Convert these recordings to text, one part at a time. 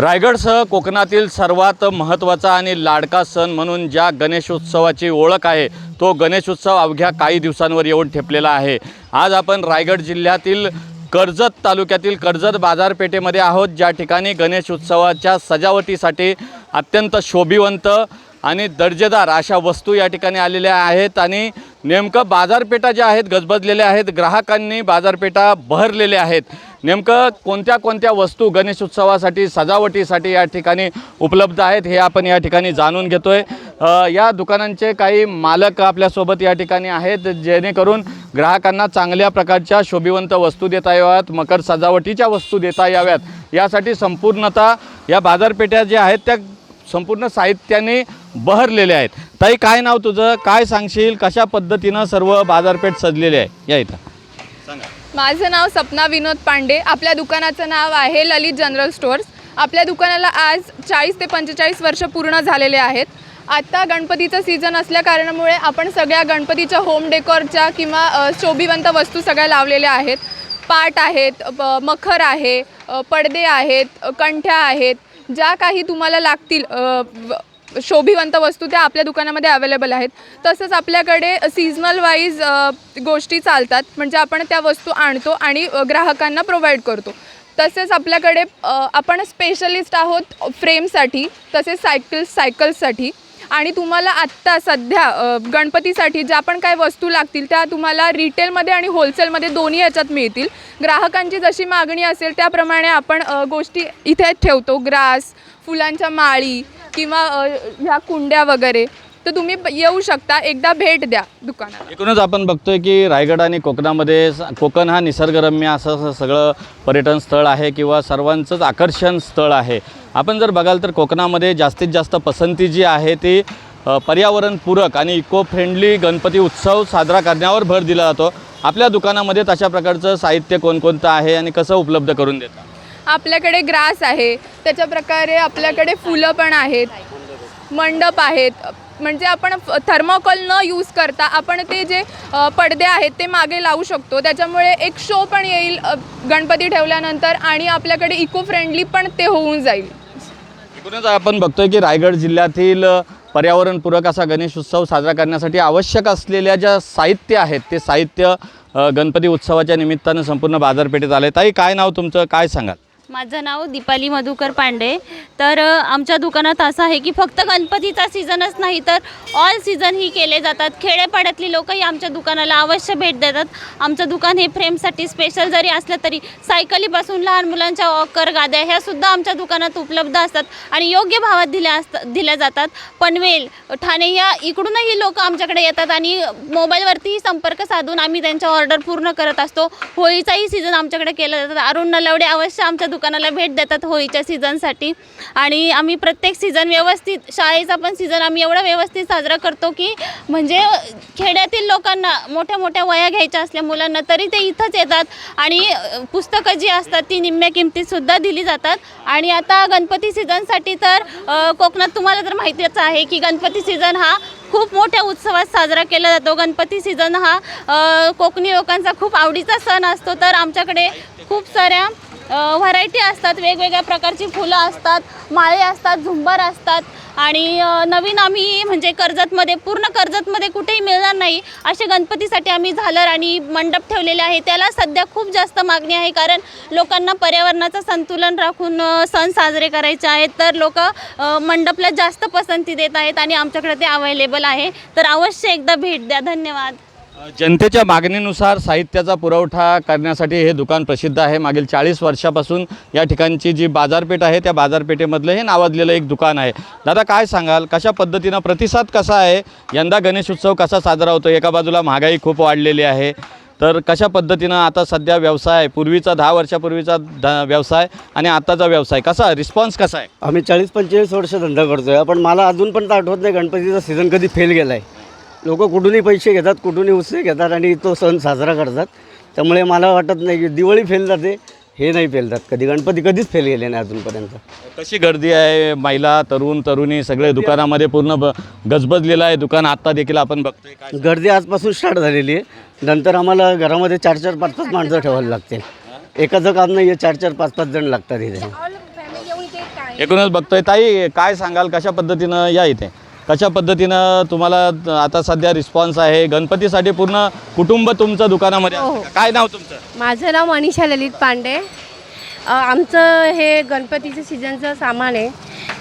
रायगडसह कोकणातील सर्वात महत्त्वाचा आणि लाडका सण म्हणून ज्या गणेशोत्सवाची ओळख आहे तो गणेशोत्सव अवघ्या काही दिवसांवर येऊन ठेपलेला आहे. आज आपण रायगड जिल्ह्यातील कर्जत तालुक्यातील कर्जत बाजारपेठेमध्ये आहोत ज्या ठिकाणी गणेशोत्सवाच्या सजावटीसाठी अत्यंत शोभिवंत आणि दर्जेदार अशा वस्तू या ठिकाणी आलेल्या आहेत आणि नेमकं बाजारपेठा ज्या आहेत गजबजलेल्या आहेत ग्राहकांनी बाजारपेठा बहरलेल्या आहेत. नेमकं कोणत्या कोणत्या वस्तू गणेश उत्सवासाठी सजावटीसाठी या ठिकाणी उपलब्ध आहेत हे आपण या ठिकाणी जाणून घेतो आहे या दुकानांचे काही मालक आपल्यासोबत या ठिकाणी आहेत जेणेकरून ग्राहकांना चांगल्या प्रकारच्या शोभिवंत वस्तू देता याव्यात मकर सजावटीच्या वस्तू देता याव्यात. यासाठी संपूर्णतः या बाजारपेठ्या ज्या आहेत त्या संपूर्ण साहित्याने बहरलेले आहेत. ताई काय नाव तुझं? काय सांगशील? कशा पद्धतीनं सर्व बाजारपेठ सजलेली आहे? या इथं. सांगा. माझं नाव सपना विनोद पांडे. आपल्या दुकानाचं नाव आहे ललित जनरल स्टोअर्स. आपल्या दुकानाला आज चाळीस ते पंचेचाळीस वर्ष पूर्ण झालेले आहेत. आत्ता गणपतीचं सीझन असल्या कारणामुळे आपण सगळ्या गणपतीच्या होम डेकोरच्या किंवा शोभिवंत वस्तू सगळ्या लावलेल्या आहेत. पाट आहेत मखर आहे पडदे आहेत कंठ्या आहेत. ज्या काही तुम्हाला लागतील शोभिवंत वस्तू त्या आपल्या दुकानामध्ये अवेलेबल आहेत. तसंच आपल्याकडे सीझनल वाईज गोष्टी चालतात. म्हणजे आपण त्या वस्तू आणतो आणि ग्राहकांना प्रोव्हाइड करतो. तसेच आपल्याकडे आपण स्पेशलिस्ट आहोत फ्रेमसाठी तसेच सायकल्स सायकल्ससाठी आणि तुम्हाला आत्ता सध्या गणपतीसाठी ज्या पण काय वस्तू लागतील त्या तुम्हाला रिटेलमध्ये आणि होलसेलमध्ये दोन्ही याच्यात मिळतील. ग्राहकांची जशी मागणी असेल त्याप्रमाणे आपण गोष्टी इथे ठेवतो. ग्रास फुलांच्या माळी किंवा ह्या कुंड्या वगैरे तर तुम्ही येऊ शकता. एकदा भेट द्या दुकानात एकूणच आपण बघतोय की रायगड आणि कोकणामध्ये कोकण हा निसर्गरम्य असं असं सगळं पर्यटन स्थळ आहे किंवा सर्वांचंच आकर्षण स्थळ आहे. आपण जर बघाल तर कोकणामध्ये जास्तीत जास्त पसंती जी आहे ती पर्यावरणपूरक आणि इको फ्रेंडली गणपती उत्सव साजरा करण्यावर भर दिला जातो. आपल्या दुकानामध्ये तशा प्रकारचं साहित्य कोणकोणतं आहे आणि कसं उपलब्ध करून देतात? आपल्याकडे ग्रास आहे त्याच्या प्रकारे आपल्याकडे फुलं पण आहेत मंडप आहेत. म्हणजे आपण थर्मोकॉल न यूज करता आपण ते जे पडदे आहेत ते मागे लावू शकतो. त्याच्यामुळे एक शो पण येईल गणपती ठेवल्यानंतर आणि आपल्याकडे इको फ्रेंडली पण ते होऊन जाईल. एकूणच आपण बघतोय की रायगड जिल्ह्यातील पर्यावरणपूरक असा गणेश उत्सव साजरा करण्यासाठी आवश्यक असलेल्या ज्या साहित्य आहेत ते साहित्य गणपती उत्सवाच्या निमित्तानं संपूर्ण बाजारपेठेत आले ताई काय नाव तुमचं? काय सांगाल? माझं नाव दीपाली मधुकर पांडे. तर आमच्या दुकानात असं आहे की फक्त गणपतीचा सीझनच नाही तर ऑल सीझन ही केले जातात. खेडेपाड्यातली लोकही आमच्या दुकानाला अवश्य भेट देतात. आमचं दुकान हे फ्रेमसाठी स्पेशल जरी असलं तरी सायकलीपासून लहान मुलांच्या वॉकर गाद्या ह्या सुद्धा आमच्या दुकानात उपलब्ध असतात आणि योग्य भावात दिल्या असतात दिल्या जातात. पनवेल ठाणे या इकडूनही लोक आमच्याकडे येतात आणि मोबाईलवरतीही संपर्क साधून आम्ही त्यांच्या ऑर्डर पूर्ण करत असतो. होळीचाही सीझन आमच्याकडे केला जातात अरुण नलवडे अवश्य आमच्या दुकानाला भेट देतात होळीच्या सीझनसाठी. आणि आम्ही प्रत्येक सीझन व्यवस्थित शाळेचा पण सीझन आम्ही एवढा व्यवस्थित साजरा करतो की म्हणजे खेड्यातील लोकांना मोठ्या मोठ्या वया घ्यायच्या असल्या मुलांना तरी ते इथंच येतात. आणि पुस्तकं जी असतात ती निम्म्या किमतीतसुद्धा दिली जातात. आणि आता गणपती सीझनसाठी तर कोकणात तुम्हाला तर माहितीच आहे की गणपती सीझन हा खूप मोठ्या उत्सवात साजरा केला जातो. गणपती सीझन हा कोकणी लोकांचा खूप आवडीचा सण असतो. तर आमच्याकडे खूप साऱ्या व्हरायटी असतात वेगवेगळ्या प्रकारची फुलं असतात माळे असतात झुंबर असतात. आणि नवीन आम्ही म्हणजे कर्जतमध्ये पूर्ण कर्जतमध्ये कुठेही मिळणार नाही असे गणपतीसाठी आम्ही झालर आणि मंडप ठेवलेले आहे. त्याला सध्या खूप जास्त मागणी आहे कारण लोकांना पर्यावरणाचं संतुलन राखून सण साजरे करायचे आहेत. तर लोक मंडपला जास्त पसंती देत आहेत आणि आमच्याकडे ते अवेलेबल आहे. तर अवश्य एकदा भेट द्या. धन्यवाद. जनतेच्या मागणीनुसार साहित्याचा पुरवठा करण्यासाठी हे दुकान प्रसिद्ध आहे. मागील चाळीस वर्षापासून या ठिकाणची जी बाजारपेठ आहे त्या बाजारपेठेमधलं हे नावाजलेलं एक दुकान आहे. दादा काय सांगाल? कशा पद्धतीनं प्रतिसाद कसा आहे? यंदा गणेश उत्सव कसा साजरा होतो एका बाजूला महागाई खूप वाढलेली आहे. तर कशा पद्धतीनं आता सध्या व्यवसाय पूर्वीचा दहा वर्षापूर्वीचा ध व्यवसाय आणि आत्ताचा व्यवसाय कसा रिस्पॉन्स कसा आहे? आम्ही चाळीस पंचेचाळीस वर्ष धंदा करतो आहे पण मला अजून पण आठवत नाही गणपतीचा सीझन कधी फेल गेला आहे लोक कुठूनही पैसे घेतात कुठूनही उत्सव घेतात आणि तो सण साजरा करतात. त्यामुळे मला वाटत नाही की दिवाळी फेल जाते हे नाही फेल जात कधी. गणपती कधीच फेल गेले नाही अजूनपर्यंत. कशी गर्दी आहे? महिला तरुण तरुणी सगळे दुकानामध्ये पूर्ण ब गजबजलेलं आहे. दुकान आत्ता देखील आपण बघतोय काय गर्दी आजपासून स्टार्ट झालेली आहे. नंतर आम्हाला घरामध्ये चार चार पाच पाच माणसं ठेवायला लागते एकाचं काम नाही आहे चार चार पाच पाच जण लागतात इथे. एकूणच बघतोय. ताई काय सांगाल? कशा पद्धतीनं या इथे? कशा पद्धतीनं तुम्हाला आता सध्या रिस्पॉन्स आहे? गणपतीसाठी पूर्ण कुटुंब तुमचं दुकानामध्ये असतं का? काय नाव तुमचं? माझं नाव मनीषा ललित पांडे. अ, आमचं हे गणपतीचं सीझनचं सामान आहे.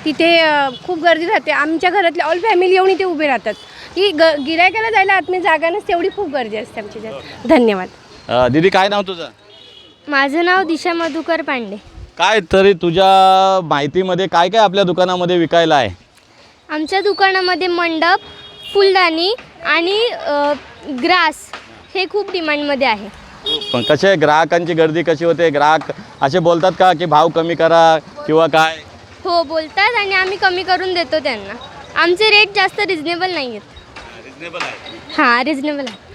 तिथे अ, खूप गर्दी राहते. आमच्या घरातले ऑल फॅमिली येऊन इथे उभे राहतात. की ग गिरायकाला जायला आतमध्ये जागा नसते तेवढी खूप गर्दी असते आमच्या इथे धन्यवाद. अ, दीदी काय नाव तुझं? माझं नाव दिशा मधुकर पांडे. काय तरी तुझ्या माहितीमध्ये काय काय आपल्या दुकानामध्ये विकायला आहे? आमच्या दुकानामध्ये मंडप फुलदाणी आणि अ, ग्रास हे खूप डिमांडमध्ये आहे. पण कसे ग्राहकांची गर्दी कशी होते? ग्राहक असे बोलतात का की भाव कमी करा किंवा काय? हो बोलतात आणि आम्ही कमी करून देतो त्यांना. आमचे रेट जास्त रिजनेबल नाही आहेत हां रिजनेबल आहे.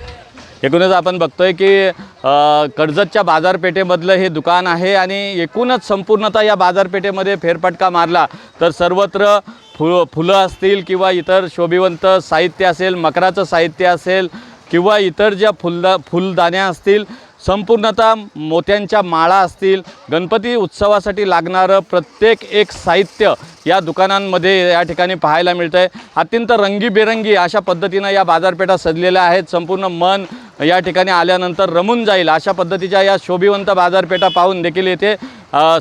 एकूणच आपण बघतोय की अ, कर्जतच्या बाजारपेठेमधलं हे दुकान आहे आणि एकूणच संपूर्णतः या बाजारपेठेमध्ये फेरफटका मारला. तर सर्वत्र फु फुलं असतील किंवा इतर शोभिवंत साहित्य असेल मकराचं साहित्य असेल किंवा इतर ज्या फुलदा फुलदाण्या असतील संपूर्णतः मोत्यांच्या माळा असतील गणपती उत्सवासाठी लागणारं प्रत्येक एक साहित्य या दुकानांमध्ये या ठिकाणी पाहायला मिळतं आहे अत्यंत रंगीबेरंगी अशा पद्धतीनं या बाजारपेठा सजलेल्या आहेत. संपूर्ण मन या ठिकाणी आल्यानंतर रमून जाईल अशा पद्धतीच्या या शोभिवंत बाजारपेठा पाहून देखील येथे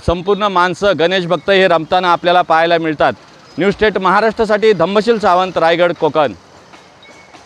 संपूर्ण माणसं गणेश भक्त हे रमताना आपल्याला पाहायला मिळतात. न्यूज स्टेट महाराष्ट्रासाठी धम्मशील सावंत रायगड कोकण.